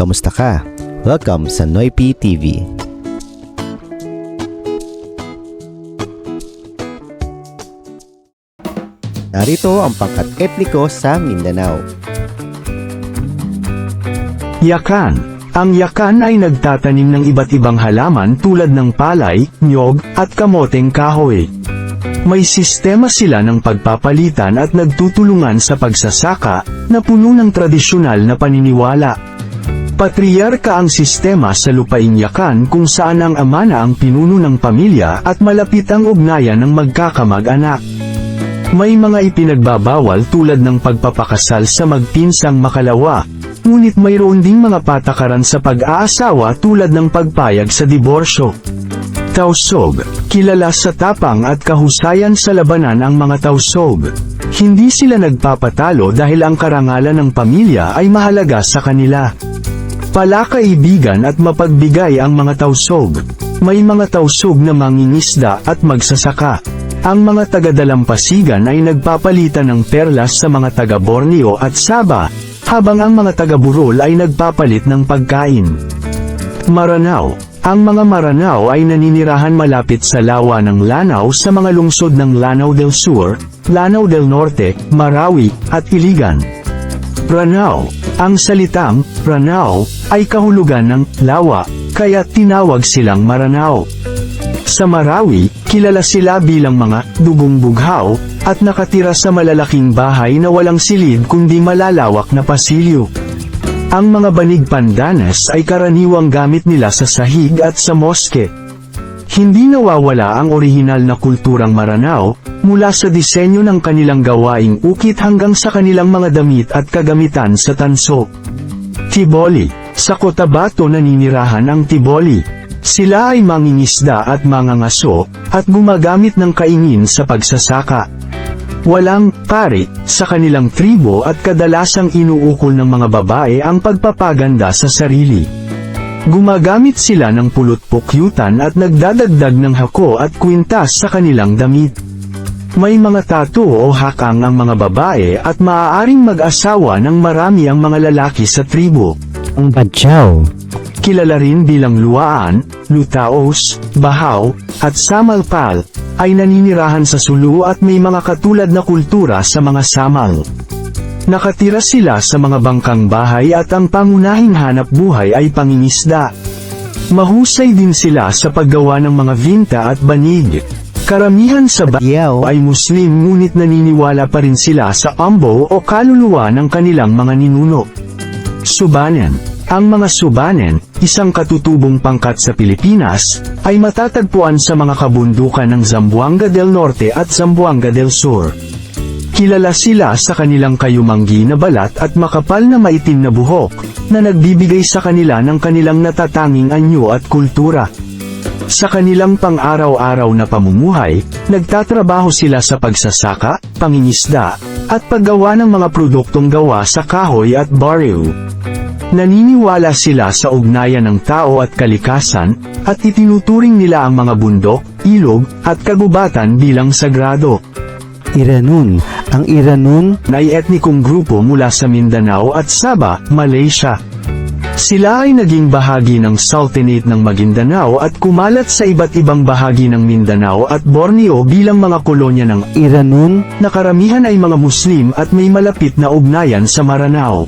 Kamusta ka? Welcome sa Noypi TV. Narito ang pangkat etniko sa Mindanao. Yakan Ang yakan ay nagtatanim ng iba't ibang halaman tulad ng palay, nyog, at kamoteng kahoy. May sistema sila ng pagpapalitan at nagtutulungan sa pagsasaka, na puno ng tradisyonal na paniniwala. Patriarka ang sistema sa lupaing yakan kung saan ang ama na ang pinuno ng pamilya at malapit ang ugnayan ng magkakamag-anak. May mga ipinagbabawal tulad ng pagpapakasal sa magpinsang makalawa, ngunit mayroon ding mga patakaran sa pag-aasawa tulad ng pagpayag sa diborsyo. Tausog, kilala sa tapang at kahusayan sa labanan ang mga tausog. Hindi sila nagpapatalo dahil ang karangalan ng pamilya ay mahalaga sa kanila. Palakaibigan at mapagbigay ang mga tausog. May mga tausog na mangingisda at magsasaka. Ang mga taga-dalampasigan ay nagpapalitan ng perlas sa mga taga-Borneo at Saba, habang ang mga taga-Burol ay nagpapalit ng pagkain. Maranao Ang mga Maranao ay naninirahan malapit sa lawa ng Lanao sa mga lungsod ng Lanao del Sur, Lanao del Norte, Marawi, at Iligan. Ranao Ang salitang, Ranao, ay kahulugan ng lawa, kaya tinawag silang Maranao. Sa Marawi, kilala sila bilang mga dugong bughaw, at nakatira sa malalaking bahay na walang silid kundi malalawak na pasilyo. Ang mga banig pandanas ay karaniwang gamit nila sa sahig at sa moske. Hindi nawawala ang orihinal na kulturang Maranao, mula sa disenyo ng kanilang gawaing ukit hanggang sa kanilang mga damit at kagamitan sa tanso. Tiboli Sa Cotabato naninirahan ang Tiboli. Sila ay mangingisda at mangangaso, at gumagamit ng kaingin sa pagsasaka. Walang pari sa kanilang tribo at kadalasang inuukol ng mga babae ang pagpapaganda sa sarili. Gumagamit sila ng pulot-pukyutan at nagdadagdag ng hako at kwintas sa kanilang damit. May mga tato o hakang ang mga babae at maaaring mag-asawa ng marami ang mga lalaki sa tribo. Ang badyaw. Kilala rin bilang luwaan, lutaos, bahaw, at samalpal, ay naninirahan sa sulu at may mga katulad na kultura sa mga samal. Nakatira sila sa mga bangkang bahay at ang pangunahing hanap buhay ay pangingisda. Mahusay din sila sa paggawa ng mga vinta at banig. Karamihan sa Badyaw ay Muslim ngunit naniniwala pa rin sila sa ambo o kaluluwa ng kanilang mga ninuno. Subanen Ang mga subanen, isang katutubong pangkat sa Pilipinas, ay matatagpuan sa mga kabundukan ng Zamboanga del Norte at Zamboanga del Sur. Kilala sila sa kanilang kayumanggi na balat at makapal na maitim na buhok, na nagbibigay sa kanila ng kanilang natatanging anyo at kultura. Sa kanilang pang-araw-araw na pamumuhay, nagtatrabaho sila sa pagsasaka, pangingisda, at paggawa ng mga produktong gawa sa kahoy at baryo. Naniniwala sila sa ugnayan ng tao at kalikasan, at itinuturing nila ang mga bundok, ilog, at kagubatan bilang sagrado. Iranun. Ang Iranun na ay etnikong grupo mula sa Mindanao at Sabah, Malaysia. Sila ay naging bahagi ng Sultanate ng Maguindanao at kumalat sa iba't ibang bahagi ng Mindanao at Borneo bilang mga kolonya ng Iranun na karamihan ay mga Muslim at may malapit na ugnayan sa Maranao.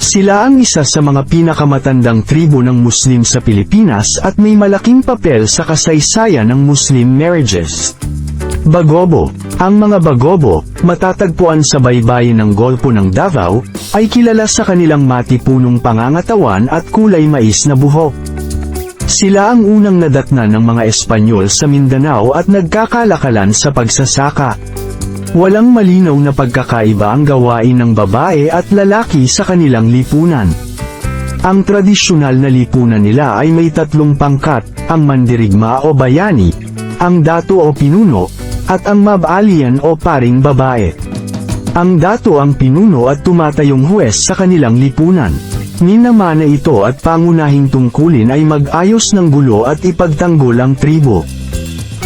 Sila ang isa sa mga pinakamatandang tribo ng Muslim sa Pilipinas at may malaking papel sa kasaysayan ng Muslim marriages. Bagobo Ang mga Bagobo, matatagpuan sa baybayin ng Golpo ng Davao, ay kilala sa kanilang matipunong pangangatawan at kulay mais na buhok. Sila ang unang nadatnan ng mga Espanyol sa Mindanao at nagkakalakalan sa pagsasaka. Walang malinaw na pagkakaiba ang gawain ng babae at lalaki sa kanilang lipunan. Ang tradisyonal na lipunan nila ay may tatlong pangkat, ang mandirigma o bayani, ang dato o pinuno, at ang mabalian o paring babae. Ang dato ang pinuno at tumatayong huwes sa kanilang lipunan. Minamana ito at pangunahing tungkulin ay mag-ayos ng gulo at ipagtanggol ang tribo.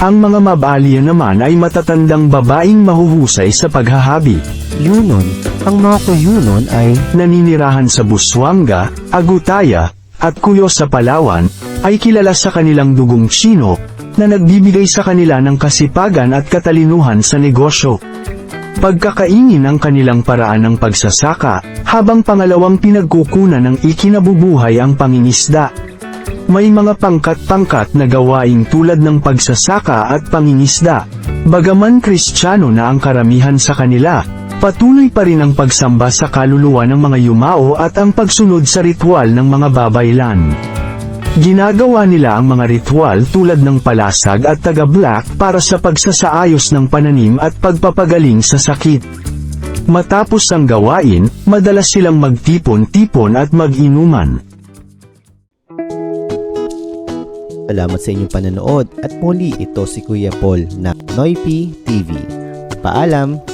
Ang mga mabalya naman ay matatandang babaeng mahuhusay sa paghahabi. Yunon, ang mga kuyunon ay Naninirahan sa Busuanga, Agutaya, at Cuyo sa Palawan, ay kilala sa kanilang dugong Chino, na nagbibigay sa kanila ng kasipagan at katalinuhan sa negosyo. Pagkakaingin ang kanilang paraan ng pagsasaka, habang pangalawang pinagkukunan ng ikinabubuhay ang pangingisda. May mga pangkat-pangkat na gawaing tulad ng pagsasaka at pangingisda. Bagaman kristyano na ang karamihan sa kanila, patuloy pa rin ang pagsamba sa kaluluwa ng mga yumao at ang pagsunod sa ritual ng mga babaylan. Ginagawa nila ang mga ritual tulad ng palasag at taga-black para sa pagsasaayos ng pananim at pagpapagaling sa sakit. Matapos ang gawain, madalas silang magtipon-tipon at mag-inuman. salamat sa inyong panonood at muli ito si Kuya Paul na Noipi TV. Paalam!